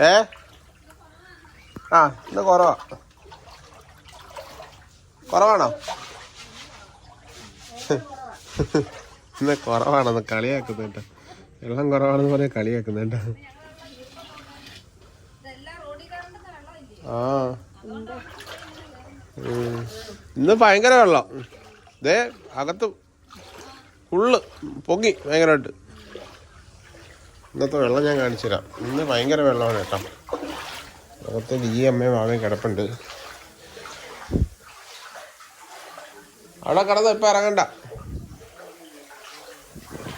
ഏ? ആ ഇന്ന് കുറവാ. കുറവാണോ? ഇന്ന് കുറവാണെന്ന് കേട്ടോ വെള്ളം കുറവാണെന്ന് പറഞ്ഞ് കേട്ടോ ആ. ഇന്ന് ഭയങ്കര വെള്ളം. ദേ അകത്ത് ഫുള്ള് പൊങ്ങി ഭയങ്കരമായിട്ട്. ഇന്നത്തെ വെള്ളം ഞാൻ കാണിച്ചു തരാം ഇന്ന് ഭയങ്കര വെള്ളമാണ് കേട്ടോ. അകത്ത് ഈ അമ്മയും ആമയും കിടപ്പുണ്ട്. അവിടെ കിടന്ന് ഇപ്പം ഇറങ്ങണ്ട.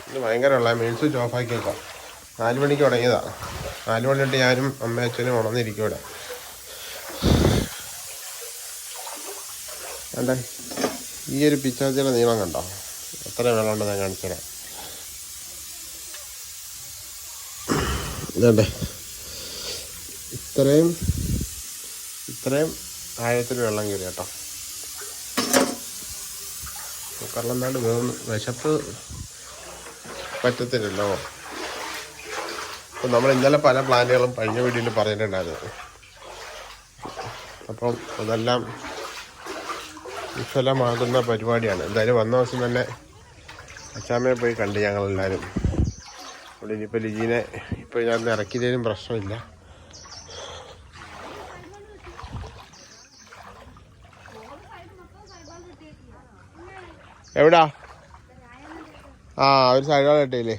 ഇന്ന് ഭയങ്കര വെള്ളം മെയിൻ സ്വിച്ച് ഓഫ് ആക്കി ആക്കിയേക്കാം നാല് മണിക്ക് തുടങ്ങിയതാണ് നാല് മണി തൊട്ട് ഞാനും അമ്മയും അച്ഛനും ഉണർന്നിരിക്കും ഇവിടെ. അല്ല ഈ ഒരു പിച്ചാച്ചിയുടെ നീളം കണ്ടോ? എത്ര വെള്ളം ഉണ്ടെന്ന് ഞാൻ കാണിച്ചു തരാം ഇതേ ഇത്രയും ഇത്രയും ആഴത്തിൽ വെള്ളം കയറി കേട്ടോ. കുക്കറിലെന്നാണ്ട് വേറൊന്ന് വിശപ്പ് പറ്റത്തില്ലല്ലോ. അപ്പം നമ്മൾ ഇന്നലെ പല പ്ലാന്റുകളും കഴിഞ്ഞ വീഡിയോയിൽ പറഞ്ഞിട്ടുണ്ടായിരുന്നു. അപ്പം അതെല്ലാം വിഫലമാകുന്ന പരിപാടിയാണ്. എന്തായാലും വന്ന ദിവസം തന്നെ അച്ചാമ്മയെ പോയി കണ്ട് ഞങ്ങളെല്ലാവരും. അവിടെ ഇനിയിപ്പോൾ ലിജീനെ ഇപ്പോൾ ഞാൻ ഇറക്കിയതിനും പ്രശ്നമില്ല. എവിടാ? ആ ഒരു സൈഡ് കിട്ടിയില്ലേ?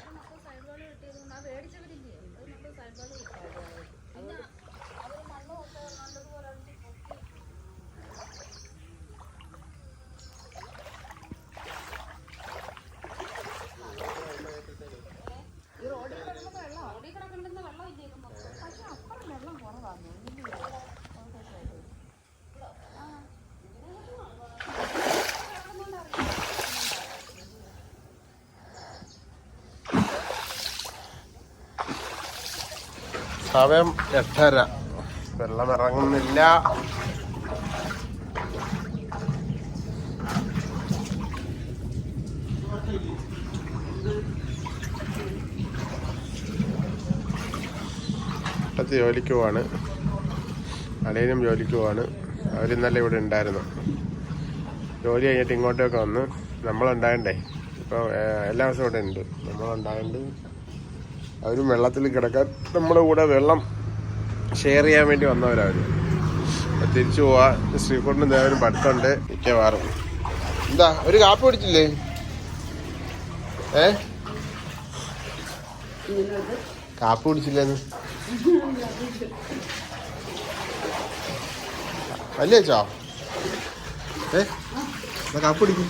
സമയം എട്ടര. വെള്ളം ഇറങ്ങുന്നില്ല അടുത്ത് ജോലിക്ക് പോവാണ്. അളിയനും ജോലിക്ക് പോവാണ്. അവരിന്നലെ ഇവിടെ ഉണ്ടായിരുന്നു. ജോലി കഴിഞ്ഞിട്ട് ഇങ്ങോട്ടൊക്കെ വന്ന് നമ്മളുണ്ടായണ്ടേ ഇപ്പോൾ എല്ലാ ദിവസവും ഇവിടെ ഉണ്ട്. നമ്മളുണ്ടായതുകൊണ്ട് അവരും വെള്ളത്തിൽ കിടക്കാൻ നമ്മുടെ കൂടെ വെള്ളം ഷെയർ ചെയ്യാൻ വേണ്ടി വന്നവരവർ തിരിച്ചു പോവാ. ശ്രീകുട്ടിന് ദേവനും പഠിത്തമുണ്ട് മിക്കവാറും. എന്താ ഒരു കാപ്പി പിടിച്ചില്ലേ ഏ? കാപ്പി പിടിച്ചില്ലേ വലിയ ചോ ഏ? കാപ്പി പിടിക്കും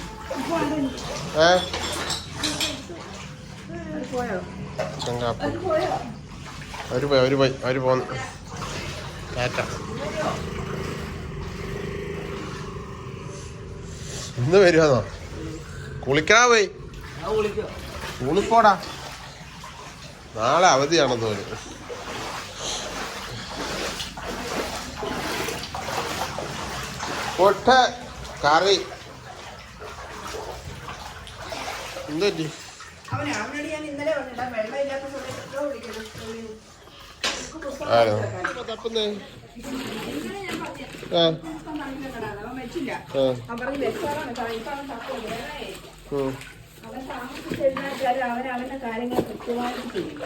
ഏ? അച്ഛൻ കാപ്പി അവർ പോയി അവർ പോയി അവർ പോന്നു. ടാറ്റ. ഇന്ന് വരുവാന്നോ? കുളിക്കാ പോയി. കുളിപ്പോടാ. നാളെ അവധിയാണെന്ന് തോന്നുന്നു. പൊട്ട കറി. എന്തു അവനോട് ഞാൻ ഇന്നലെ പറഞ്ഞിട്ടാ വെള്ളം ഇല്ലാത്ത സമയത്ത് എത്ര കാര്യങ്ങൾ കൃത്യമായിട്ട് ചെയ്യും.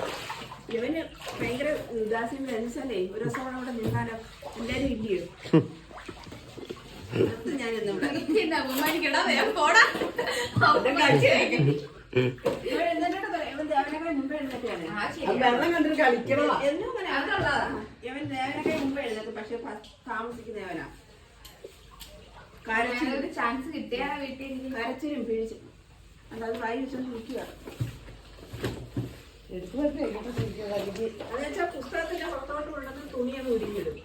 ഇവന് ഭയങ്കര ഉദാസീന വെച്ചാലേ ഒരു ദിവസം അവിടെ നിന്നാലോ എല്ലാരും ഇല്ലയോ ഞാനൊന്നും ഇല്ല പറയാം, പോടാ. മുമ്പേ എഴുന്നേറ്റതാണ്. വെള്ളം കണ്ടിട്ട് കളിക്കണോ ഇവൻ ദേവനേക്കാൾ മുമ്പേ എഴുന്നേക്കും പക്ഷെ താമസിക്കുന്നവനാ കരച്ചിലും ചാൻസ് കിട്ടിയാ വീട്ടിൽ കരച്ചിലും പിഴിച്ചും അല്ലാതെ വായി വെച്ചോണ്ട് നിൽക്കുക എടുത്തു വെച്ച് എങ്ങോട്ട് തിരിക്കുക അല്ലെങ്കിൽ എന്നുവെച്ചാൽ പുസ്തകത്തിന്റെ പുറത്തോട്ട് കൊണ്ടുവന്ന് തുണിയൊന്ന് ഉരിഞ്ഞിടും.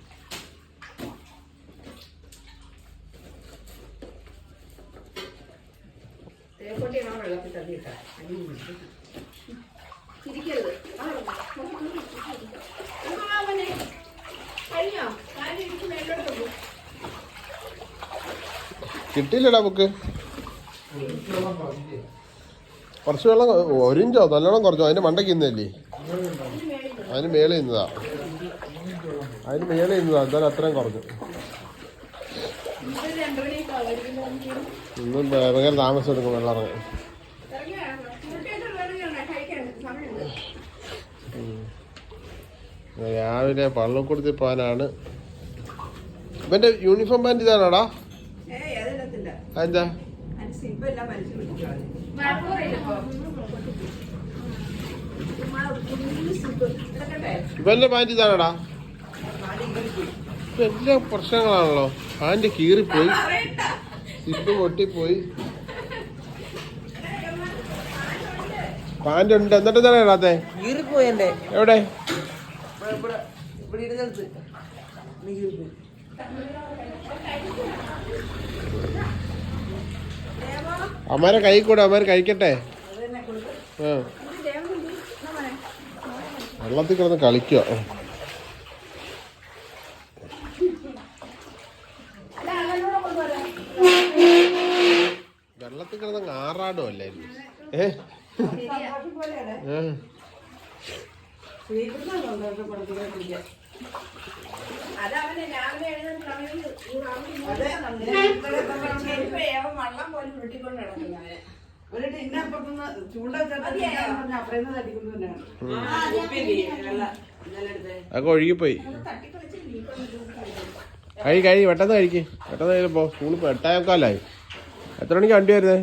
കിട്ടിയില്ലടാ ബുക്ക്. കുറച്ച് വെള്ളം ഒരിഞ്ചോ നല്ലോണം കുറച്ചോ? അതിന്റെ മണ്ടയ്ക്ക് ഇന്നല്ലേ? അതിന് മേലെ ഇന്നതാ. അതിന് മേലെ ഇന്നതാ. എന്തായാലും അത്രയും കുറഞ്ഞു. ഇന്നും ഭയങ്കര താമസം എടുക്കും വെള്ളം ഇറങ്ങി രാവിലെ പള്ളിക്കുടത്തി പോകാനാണ്. ഇവന്റെ യൂണിഫോം പാന്റ് ഇതാണോടാ? അതെന്താ? ഇവന്റെ പാന്റ് ഇതാണോടാ? എല്ലാ പ്രശ്നങ്ങളാണല്ലോ. പാന്റ് കീറിപ്പോയി. സിബ് പൊട്ടിപ്പോയി. പാന്റ് ഉണ്ട്. എന്നിട്ട് എന്താണ് ഇടാത്തെ? കീറിപ്പോയി എന്റെ. എവിടെ? ഇവിടെ ഇവിടെ ഇരുന്നെടുത്ത് നീ കീറിപ്പോയി അമ്മാരെ കൈ കൂടെ അമ്മാര് കഴിക്കട്ടെ. വെള്ളത്തിൽ കിടന്ന് കളിക്കുക. വെള്ളത്തിൽ കിടന്ന് ആറാടും അല്ലായിരുന്നു ഏ? സ്വീകരണം പഠിക്കാൻ കുടിക്കാൻ അതവന് രാവിലെ വള്ളം പോലെ ഉരുട്ടിക്കൊണ്ട് അവന്. ഒരു ചൂണ്ട വെച്ചാൽ തന്നെയാണ്. അതൊക്കെ ഒഴുകിപ്പോയി. കഴി കഴി പെട്ടെന്ന് കഴിക്ക്. പെട്ടെന്ന് കഴിയുമ്പോ പോ സ്കൂളിൽ എട്ടേക്കാലായി എത്ര മണിക്ക് വണ്ടി വരുന്നത്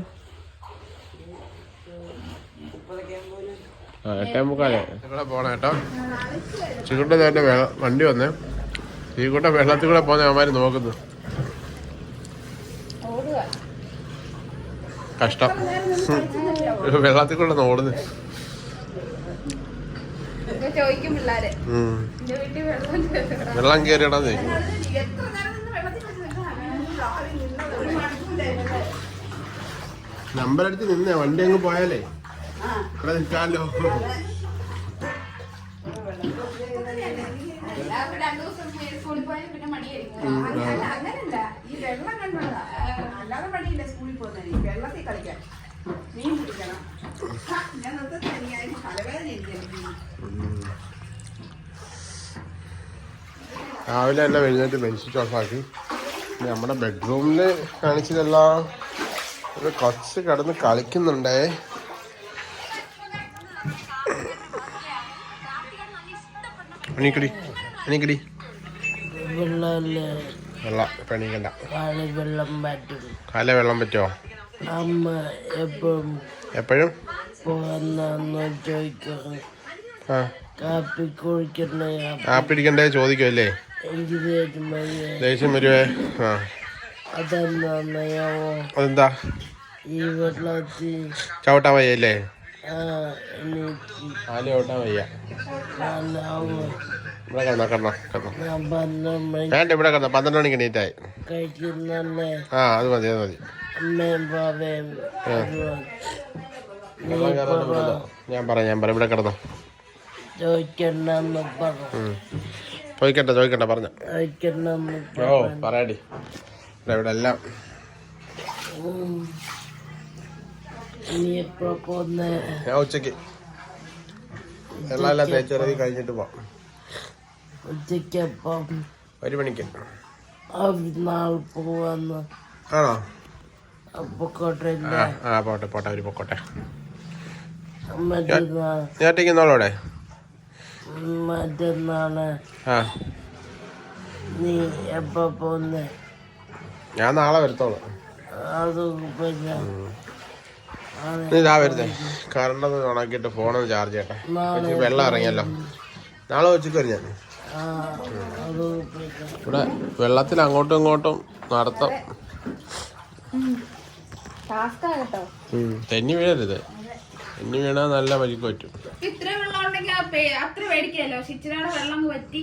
ഇപ്പഴൊക്കെ പോലെ ആ എട്ടേ മുക്കാലേ ഇവിടെ പോണം കേട്ടോ. ചീക്കുട്ട വണ്ടി വന്നേ. ചീക്കുട്ട വെള്ളത്തിൽ കൂടെ പോന്നെ അവന്മാര് നോക്കുന്നു. കഷ്ടം. വെള്ളത്തിൽ കൂടെ ഓടുന്നു. ചോദിക്കും വെള്ളം ഒരു മണിക്കൂറായിരുന്നു നമ്പർ അടിച്ച് നിന്നേ വണ്ടി അങ്ങ് പോയാലേ. ഇവിടെ നിൽക്കാമല്ലോ അങ്ങനല്ല ഈ വെള്ളം കണ്ടോളാ അല്ലാതെ എനിക്ക് രാവിലെ തന്നെ എഴുന്നേറ്റ് ബെഡ്ഷീറ്റ് ഓഫാക്കി നമ്മുടെ ബെഡ്റൂമിൽ കാണിച്ചതെല്ലാം കൊച്ച് കിടന്ന് കളിക്കുന്നുണ്ടേ. എണീക്കടി എണീക്കടി വെള്ള ഇപ്പം എണീക്കണ്ട. കാൽ വെള്ളം പറ്റും കാല വെള്ളം പറ്റുമോ അമ്മ എപ്പോഴും? എപ്പോഴും ചോദിക്കും കാപ്പി ചോദിക്കുമല്ലേ ദേഷ്യം വരുവേ? ആ. അതെന്താ? ഈ വെള്ളത്തിൽ ചവിട്ടാൻ വയ്യല്ലേ? കാൽ ചവിട്ടാൻ വയ്യ. മതി ഞാൻ ഞാൻ പറഞ്ഞോ. ഓ പറ പറയാടി ഇവിടെ എല്ലാം. എപ്പോ പോന്നേ. ഞാൻ ഉച്ചയ്ക്ക് വെള്ളം എല്ലാം തേച്ചിറങ്ങി കഴിഞ്ഞിട്ട് പോവാം. ഒരു മണിക്ക്. നാൾ പോവാന്ന്. ആണോ? പൊക്കോട്ടില്ല ആ ആ പോട്ടെ പോട്ടെ ഒരു പൊക്കോട്ടെ. മറ്റന്നാൾ ഞാൻ ഒറ്റയ്ക്ക് നോളോടെ മറ്റന്നാൾ. ആ. നീ എപ്പോ പോന്നേ? ഞാൻ നാളെ വരത്തോളൂ. അത് പിന്നെ ഇതാ വരുന്നേ. കറണ്ട് ഒന്ന് ഉണക്കിയിട്ട് ഫോണൊന്ന് ചാർജ് ചെയ്യട്ടെ. വെള്ളം ഇറങ്ങിയല്ലോ. നാളെ ഉച്ചയ്ക്ക് വരും ഞാൻ. ഇവിടെ വെള്ളത്തിൽ അങ്ങോട്ടും ഇങ്ങോട്ടും നടത്തം. തെന്നി വീഴരുത്. തെന്നി വീണാ നല്ല വഴിക്ക് പറ്റും. ഇത്ര വെള്ളം ഉണ്ടെങ്കിൽ അത്ര പേടിക്കല്ലോ? പക്ഷെ ഇച്ചിരിയുടെ വെള്ളം പറ്റി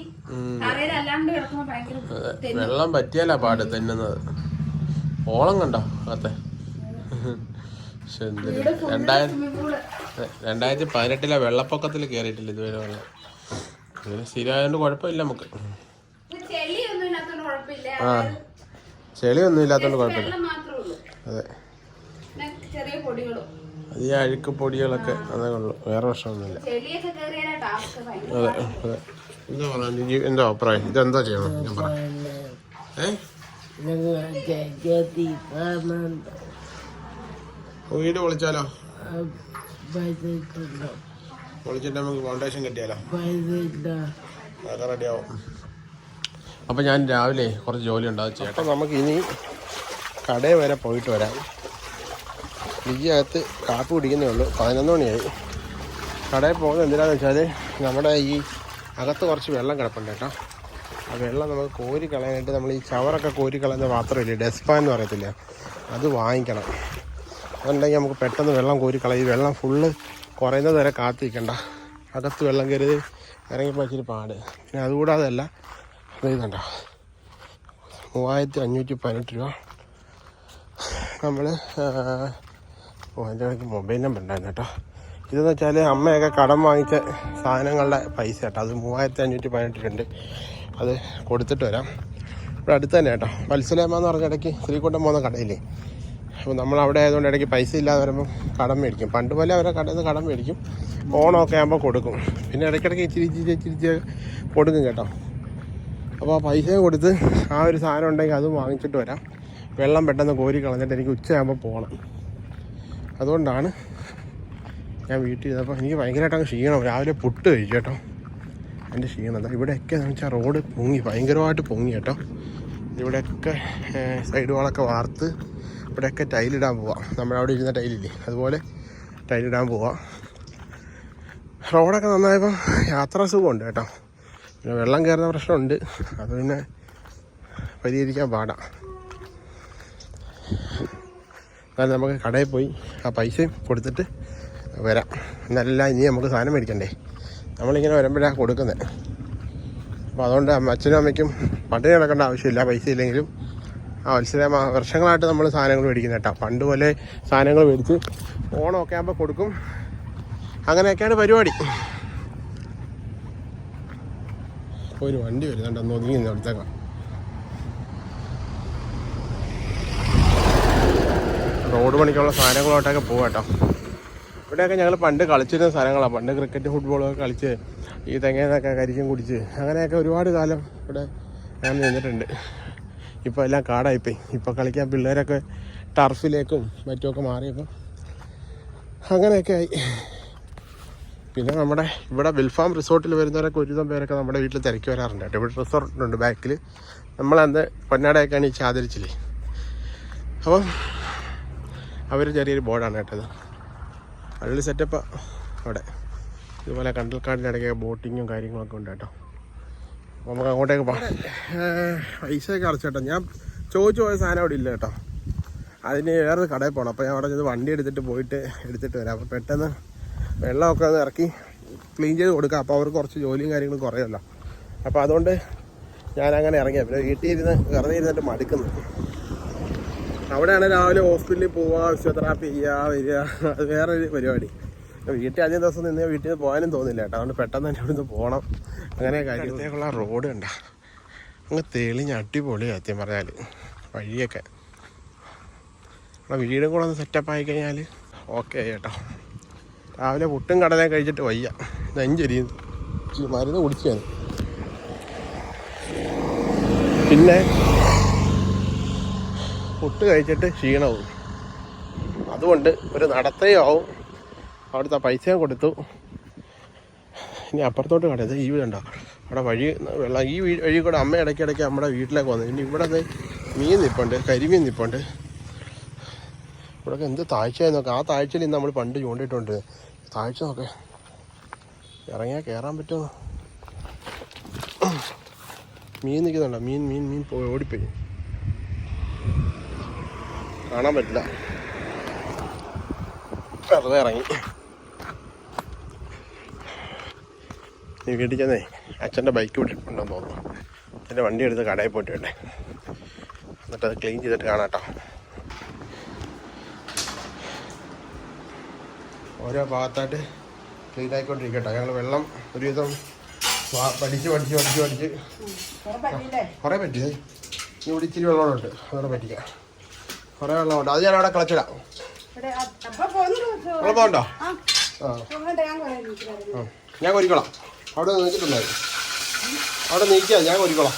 അല്ലാണ്ട് കിടക്കുമ്പോ ഭയങ്കര വെള്ളം പറ്റിയാലാ പാട് തെന്നുന്നത്. ഓളം കണ്ടോ അകത്തെ? പക്ഷെ രണ്ടായിരത്തി പതിനെട്ടിലെ വെള്ളപ്പൊക്കത്തിൽ കയറിയിട്ടില്ല ഇതുവരെ വെള്ളം അങ്ങനെ സ്ഥിരമായതുകൊണ്ട് കുഴപ്പമില്ല നമുക്ക്. ആ. ചെളിയൊന്നും ഇല്ലാത്തതുകൊണ്ട് കുഴപ്പമില്ല. അതെ. ഈ അഴുക്ക് പൊടികളൊക്കെ അതേ ഉള്ളൂ. വേറെ പ്രശ്നമൊന്നുമില്ല. അതെ അതെ. എന്താ പറയാ? എന്താ അഭിപ്രായം? ഇതെന്താ ചെയ്യണം? ഞാൻ പറ. ഏ? വീട് പൊളിച്ചാലോ? പൊളിച്ചിട്ട് നമുക്ക് ഫൗണ്ടേഷൻ കിട്ടിയാലോ? അതൊക്കെ റെഡിയാവും അപ്പം ഞാൻ രാവിലെ കുറച്ച് ജോലി ഉണ്ടാവും ചേട്ടാ നമുക്ക് ഇനി കടയിൽ വരെ പോയിട്ട് വരാം. അകത്ത് കാപ്പി കുടിക്കുന്നേ ഉള്ളൂ. പതിനൊന്ന് മണിയായി. കടയിൽ പോകുന്നത് എന്തിനാന്ന് വെച്ചാൽ നമ്മുടെ ഈ അകത്ത് കുറച്ച് വെള്ളം കിടപ്പുണ്ട് കേട്ടോ. ആ വെള്ളം നമുക്ക് കോരി കളയാനായിട്ട് നമ്മൾ ഈ ചവറൊക്കെ കോരി കളയുന്ന പാത്രമില്ലേ? ഡെസ്പാൻ എന്ന് പറയത്തില്ല? അത് വാങ്ങിക്കണം. അതുണ്ടെങ്കിൽ നമുക്ക് പെട്ടെന്ന് വെള്ളം കോരി കളയും. വെള്ളം ഫുള്ള് കുറയുന്നത് വരെ കാത്തിരിക്കണ്ട. അകത്ത് വെള്ളം കയറി ഇറങ്ങിപ്പോൾ ഇച്ചിരി പാട്. പിന്നെ അതുകൂടാതെ അല്ല ഇതുണ്ട മൂവായിരത്തി അഞ്ഞൂറ്റി പതിനെട്ട് രൂപ നമ്മൾ എന്റെ മൊബൈൽ നമ്പർ ഉണ്ടായിരുന്നു കേട്ടോ. ഇതെന്ന് വെച്ചാൽ അമ്മയൊക്കെ കടം വാങ്ങിച്ച സാധനങ്ങളുടെ പൈസ കേട്ടോ. അത് മൂവായിരത്തി അഞ്ഞൂറ്റി പതിനെട്ട് രൂപ ഉണ്ട്. അത് കൊടുത്തിട്ട് വരാം. ഇവിടെ അടുത്ത് തന്നെ കേട്ടോ. എന്ന് പറഞ്ഞ ഇടയ്ക്ക് ശ്രീകുട്ടം പോകുന്ന കടയില്ലേ? അപ്പോൾ നമ്മൾ അവിടെ ആയതുകൊണ്ട് ഇടയ്ക്ക് പൈസ ഇല്ലാതെ വരുമ്പോൾ കടം മേടിക്കും. പണ്ട് പോലെ അവരെ കടയിൽ നിന്ന് കടം മേടിക്കും. ഓണമൊക്കെ ആകുമ്പോൾ കൊടുക്കും. പിന്നെ ഇടയ്ക്കിടയ്ക്ക് ഇച്ചിരി ഇച്ചിരി ഇച്ചിരി കൊടുക്കും കേട്ടോ. അപ്പോൾ ആ പൈസയും കൊടുത്ത് ആ ഒരു സാധനം ഉണ്ടെങ്കിൽ അതും വാങ്ങിച്ചിട്ട് വരാം. വെള്ളം പെട്ടെന്ന് കോരി കളഞ്ഞിട്ട് എനിക്ക് ഉച്ചയാകുമ്പോൾ പോകണം. അതുകൊണ്ടാണ് ഞാൻ വീട്ടിൽ ഇരുന്നപ്പോൾ എനിക്ക് ഭയങ്കരമായിട്ട് അങ്ങ് ക്ഷീണം. രാവിലെ പുട്ട് കഴിച്ചു കേട്ടോ. എന്റെ ക്ഷീണം എന്താ? ഇവിടെയൊക്കെ എന്ന് വെച്ചാൽ റോഡ് പൊങ്ങി. ഭയങ്കരമായിട്ട് പൊങ്ങി കേട്ടോ. ഇവിടെയൊക്കെ സൈഡ് വാളൊക്കെ വാർത്ത് ഇവിടെയൊക്കെ ടൈലിടാൻ പോവാം. നമ്മളവിടെ ഇരുന്ന ടൈലില്ലേ? അതുപോലെ ടൈലിടാൻ പോവാം. റോഡൊക്കെ നന്നായപ്പോൾ യാത്ര സുഖമുണ്ട് കേട്ടോ. പിന്നെ വെള്ളം കയറുന്ന പ്രശ്നമുണ്ട്. അത് പിന്നെ പരിഹരിക്കാൻ പാടാം. എന്നാലും നമുക്ക് കടയിൽ പോയി ആ പൈസയും കൊടുത്തിട്ട് വരാം. എന്നല്ല ഇനി നമുക്ക് സാധനം മേടിക്കണ്ടേ? നമ്മളിങ്ങനെ വരുമ്പോഴാണ് കൊടുക്കുന്നത് അപ്പോൾ അതുകൊണ്ട് അച്ഛനും അമ്മയ്ക്കും പട്ടിണി കിടക്കേണ്ട ആവശ്യമില്ല. പൈസ ഇല്ലെങ്കിലും ആ മത്സരം വർഷങ്ങളായിട്ട് നമ്മൾ സാധനങ്ങൾ മേടിക്കുന്ന കേട്ടോ പണ്ട് പോലെ സാധനങ്ങൾ മേടിച്ച് ഓണമൊക്കെ ആകുമ്പോൾ കൊടുക്കും. അങ്ങനെയൊക്കെയാണ് പരിപാടി. ഒരു വണ്ടി വരുന്നുണ്ട് അന്ന് ഒതുങ്ങി അവിടുത്തേക്കാം റോഡ് പണിക്കുള്ള സാധനങ്ങളോട്ടൊക്കെ പോകാം കേട്ടോ ഇവിടെയൊക്കെ ഞങ്ങൾ പണ്ട് കളിച്ചിരുന്ന സ്ഥലങ്ങളാണ് പണ്ട് ക്രിക്കറ്റ് ഫുട്ബോളൊക്കെ കളിച്ച് ഈ തെങ്ങേന്നൊക്കെ കരിക്കും കുടിച്ച് അങ്ങനെയൊക്കെ ഒരുപാട് കാലം ഇവിടെ ഞാൻ നിന്നിട്ടുണ്ട്. ഇപ്പോൾ എല്ലാം കാടായിപ്പോയി. ഇപ്പോൾ കളിക്കാൻ പിള്ളേരൊക്കെ ടർഫിലേക്കും മറ്റുമൊക്കെ മാറിയപ്പോൾ അങ്ങനെയൊക്കെ ആയി. പിന്നെ നമ്മുടെ ഇവിടെ വിൽഫാം റിസോർട്ടിൽ വരുന്നവരൊക്കെ ഒരുവിധം പേരൊക്കെ നമ്മുടെ വീട്ടിൽ തിരക്കി വരാറുണ്ട് കേട്ടോ. ഇവിടെ റിസോർട്ടുണ്ട് ബാക്കിൽ. നമ്മളന്ന് പൊന്നാടയൊക്കെയാണ് ഈ ചാതിരിച്ചില്ലേ അപ്പം അവർ ചെറിയൊരു ബോർഡാണ് കേട്ടത്. അള്ളി സെറ്റപ്പ് അവിടെ. ഇതുപോലെ കണ്ടൽക്കാടിന്റെ ഇടയ്ക്ക് ബോട്ടിങ്ങും കാര്യങ്ങളൊക്കെ ഉണ്ട് കേട്ടോ. നമുക്ക് അങ്ങോട്ടേക്ക് പോകാം. പൈസയൊക്കെ അടച്ചേട്ടാ ഞാൻ ചോദിച്ചു പോയ സാധനം അവിടെ ഇല്ല കേട്ടോ. അതിന് വേറൊരു കടയിൽ പോകണം അപ്പോൾ ഞാൻ അവിടെ വണ്ടി എടുത്തിട്ട് പോയിട്ട് എടുത്തിട്ട് വരാം. അപ്പോൾ പെട്ടെന്ന് വെള്ളമൊക്കെ ഒന്ന് ഇറക്കി ക്ലീൻ ചെയ്ത് കൊടുക്കാം. അപ്പോൾ അവർക്ക് കുറച്ച് ജോലിയും കാര്യങ്ങളും കുറയല്ലോ അപ്പോൾ അതുകൊണ്ട് ഞാൻ അങ്ങനെ ഇറങ്ങിയ പിന്നെ വീട്ടിൽ ഇരുന്ന് വെറുതെ ഇരുന്നിട്ട് മടുക്കുന്നു. അവിടെയാണ് രാവിലെ ഹോസ്പിറ്റലിൽ പോവുക ഫിസിയോതെറാപ്പി ചെയ്യുക വരിക. അത് വേറൊരു പരിപാടി. വീട്ടിൽ അധികം ദിവസം നിന്ന് വീട്ടിൽ നിന്ന് പോകാനും തോന്നില്ല കേട്ടോ. അതുകൊണ്ട് പെട്ടെന്ന് തന്നെ ഇവിടുന്ന് പോകണം അങ്ങനെ കാര്യത്തേക്കുള്ള റോഡ് കണ്ട. അങ്ങ് തെളിഞ്ഞ് അടിപൊളി സത്യം പറഞ്ഞാൽ വഴിയൊക്കെ. നമ്മുടെ വീടും കൂടെ ഒന്ന് സെറ്റപ്പ് ആയി കഴിഞ്ഞാൽ ഓക്കെ കേട്ടോ. രാവിലെ പുട്ടും കടലയും കഴിച്ചിട്ട് വയ്യ. നെഞ്ചരിയും ഇച്ചിരി മരുന്ന് കുടിച്ചാണ്. പിന്നെ പുട്ട് കഴിച്ചിട്ട് ക്ഷീണവും. അതുകൊണ്ട് ഒരു നടത്തേ ആവും. അവിടുത്തെ പൈസയും കൊടുത്തു. ഇനി അപ്പുറത്തോട്ട് കടയത് ഈ വീടുണ്ടോ അവിടെ വഴി വെള്ളം ഈ വീ വഴി കൂടെ അമ്മ ഇടയ്ക്കിടയ്ക്ക് നമ്മുടെ വീട്ടിലേക്ക് വന്നു. ഇനി ഇവിടെ മീൻ നിപ്പുണ്ട് കരിമീൻ നിപ്പുണ്ട്. ഇവിടെയൊക്കെ എന്ത് താഴ്ചയായി നോക്കാം. ആ താഴ്ചയിൽ നമ്മൾ പണ്ട് ചൂണ്ടിട്ടുണ്ട്. താഴ്ച നോക്കെ. ഇറങ്ങിയാൽ കയറാൻ പറ്റുമോ? മീൻ നിൽക്കുന്നുണ്ടോ? മീൻ മീൻ മീൻ പോയി ഓടിപ്പോയി. കാണാൻ പറ്റില്ല. വെറുതെ ഇറങ്ങി. നീ വീട്ടിൽ ചെന്നേ. അച്ഛന്റെ ബൈക്ക് വിട്ടിട്ടുണ്ടെന്ന് തോന്നുന്നു. എന്റെ വണ്ടി എടുത്ത് കടയിൽ പോയിട്ട് വേണ്ടേ എന്നിട്ട് അത് ക്ലീൻ ചെയ്തിട്ട് കാണാം കേട്ടോ ഓരോ ഭാഗത്തായിട്ട് ക്ലീൻ ആയിക്കൊണ്ടിരിക്കട്ടോ. ഞങ്ങൾ വെള്ളം ഒരുവിധം പഠിച്ച് പഠിച്ച് പഠിച്ച് പഠിച്ച്. കുറെ കുറേ പറ്റി. ഇനി ഇവിടെ ഇച്ചിരി വെള്ളമുണ്ട്. അതോടെ പറ്റിക്കാം. കുറേ വെള്ളമുണ്ട്. അത് ഞാൻ അവിടെ കളച്ചിടാം. ഇവിടെ അ- പോന്നു വെള്ളം പോകണ്ടോ? ആ. ആ. പോകണ്ട ഞാൻ കുറേ ആ. ഞാൻ കൊരിക്കോളാം. അവിടെ നീക്കിട്ടുണ്ടായിരുന്നു അവിടെ നീക്കിയാ ഞാൻ ഒരുക്കോളാം.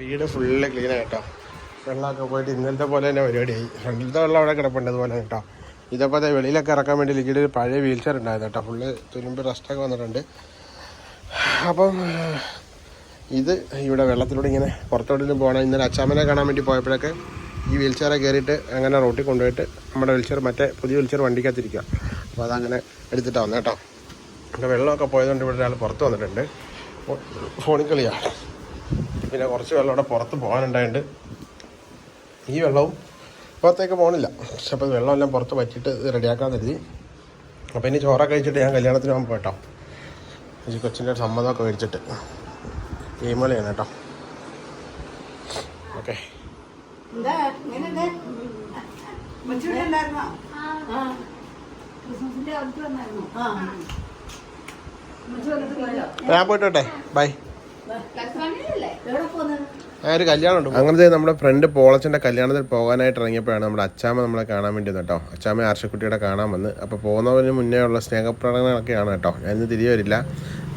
വീട് ഫുള്ള് ക്ലീൻ ആയിട്ടോ. വെള്ളമൊക്കെ പോയിട്ട് ഇന്നലത്തെ പോലെ തന്നെ പരിപാടിയായി. ഫ്രണ്ടിലത്തെ വെള്ളം അവിടെ കിടപ്പുണ്ട് അതുപോലെ കേട്ടോ. ഇതേപോലെ വെളിയിലൊക്കെ ഇറക്കാൻ വേണ്ടി ലിക്വിഡ് പഴയ വീൽ ചെയർ ഉണ്ടായിരുന്നു കേട്ടോ. ഫുള്ള് തുരുമ്പ് റസ്റ്റൊക്കെ വന്നിട്ടുണ്ട്. അപ്പം ഇത് ഇവിടെ വെള്ളത്തിലൂടെ ഇങ്ങനെ പുറത്തോട്ടിലും പോകണം. ഇന്നലെ അച്ചാമനെ കാണാൻ വേണ്ടി പോയപ്പോഴൊക്കെ ഈ വീൽ ചെയറെ കയറിയിട്ട് അങ്ങനെ റോട്ടിൽ കൊണ്ടുപോയിട്ട് നമ്മുടെ വീൽ ചെയർ മറ്റേ പുതിയ വീൽ ചെയർ വണ്ടിക്കകത്തിരിക്കുക അപ്പോൾ അതങ്ങനെ എടുത്തിട്ടാണ് വന്നത് കേട്ടോ. അപ്പോൾ വെള്ളമൊക്കെ പോയതുകൊണ്ട് ഇവിടെ ഒരാൾ പുറത്ത് വന്നിട്ടുണ്ട്. ഫോണിൽ കളിയാണ് പിന്നെ കുറച്ച് വെള്ളം ഇവിടെ പുറത്ത് പോകാനുണ്ടായിട്ട് ഈ വെള്ളവും പുറത്തേക്ക് പോകണില്ല പക്ഷെ അപ്പോൾ വെള്ളമെല്ലാം പുറത്ത് പറ്റിയിട്ട് റെഡിയാക്കാൻ കരുതി. അപ്പോൾ ഇനി ചോറൊക്കെ കഴിച്ചിട്ട് ഞാൻ കല്യാണത്തിന് പോകാൻ പോയിട്ടോ ഈ കൊച്ചിന്റെ സമ്മതമൊക്കെ മേടിച്ചിട്ട്. ഗെയിം കളിയാണ് കേട്ടോ. ഓക്കെ. ഞാൻ പോയിട്ടോട്ടെ ബൈ. ഒരു കല്യാണം ഉണ്ട് അങ്ങനത്തെ നമ്മുടെ ഫ്രണ്ട് പോളച്ചന്റെ കല്യാണത്തിൽ പോകാനായിട്ട് ഇറങ്ങിയപ്പോഴാണ് നമ്മുടെ അച്ചാമ്മ നമ്മളെ കാണാൻ വേണ്ടി വന്നു കേട്ടോ. അച്ചാമ്മ ആർഷക്കുട്ടിയുടെ കാണാൻ വന്ന്. അപ്പോൾ പോകുന്നവന് മുന്നേ ഉള്ള സ്നേഹപ്രകടനങ്ങളൊക്കെയാണ് കേട്ടോ. ഞാൻ ഇന്ന് തിരികെ വരില്ല.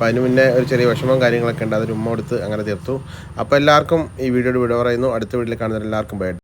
അപ്പോൾ അതിന് മുന്നേ ഒരു ചെറിയ വിഷമവും കാര്യങ്ങളൊക്കെ ഉണ്ട്. അതൊരു ഉമ്മ കൊടുത്ത് അങ്ങനെ തീർത്തു. അപ്പോൾ എല്ലാവർക്കും ഈ വീഡിയോയുടെ വിട പറയുന്നു. അടുത്ത വീട്ടിൽ കാണുന്ന എല്ലാവർക്കും ബൈ.